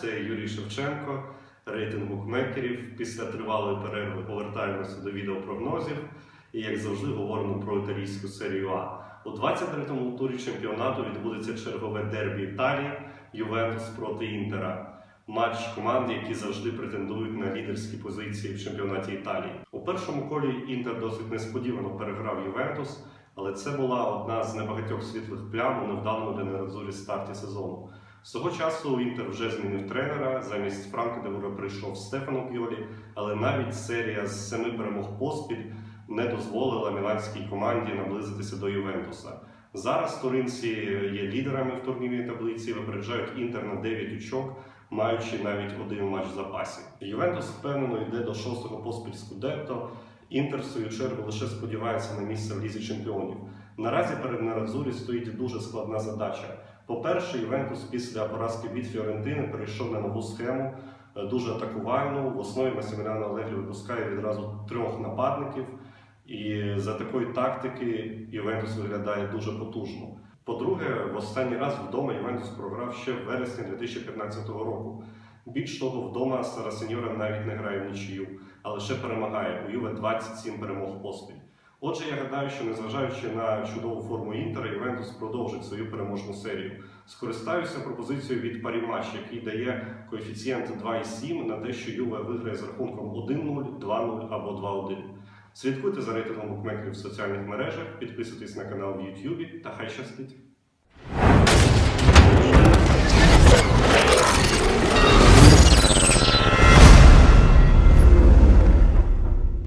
це Юрій Шевченко, рейтинг букмекерів. Після тривалої перерви повертаємося до відеопрогнозів. І як завжди говоримо про італійську серію А. У 23-му турі чемпіонату відбудеться чергове дербі Італії Ювентус проти Інтера. Матч команд, які завжди претендують на лідерські позиції в чемпіонаті Італії. У першому колі Інтер досить несподівано переграв Ювентус, але це була одна з небагатьох світлих плям у невдалому для старті сезону. З того часу Інтер вже змінив тренера. Замість Франка Девура прийшов Стефано Піолі, але навіть серія з семи перемог поспіль не дозволила міланській команді наблизитися до Ювентуса. Зараз туринці є лідерами в турнірній таблиці, випереджають Інтер на 9 очок, маючи навіть один матч в запасі. Ювентус впевнено йде до шостого поспіль Скудетто. Інтер, в свою чергу, лише сподівається на місце в лізі чемпіонів. Наразі перед Нерадзурі стоїть дуже складна задача. По-перше, Ювентус після поразки від Фіорентини перейшов на нову схему, е, дуже атакувальну. В основі Масіміляна Алегрі випускає відразу трьох нападників. І за такої тактики Ювентус виглядає дуже потужно. По-друге, в останній раз вдома Ювентус програв ще в вересні 2015 року. Більш того, вдома Стара Сеньора навіть не грає в нічию, а лише перемагає. У Юве 27 перемог поспіль. Отже, я гадаю, що незважаючи на чудову форму Інтера, Ювентус продовжить свою переможну серію. Скористаюся пропозицією від Парімач, який дає коефіцієнт 2,7 на те, що Юве виграє з рахунком 1-0, 2-0 або 2-1. Слідкуйте за рейтингом букмекерів в соціальних мережах, підписуйтесь на канал в Ютубі та хай щастить!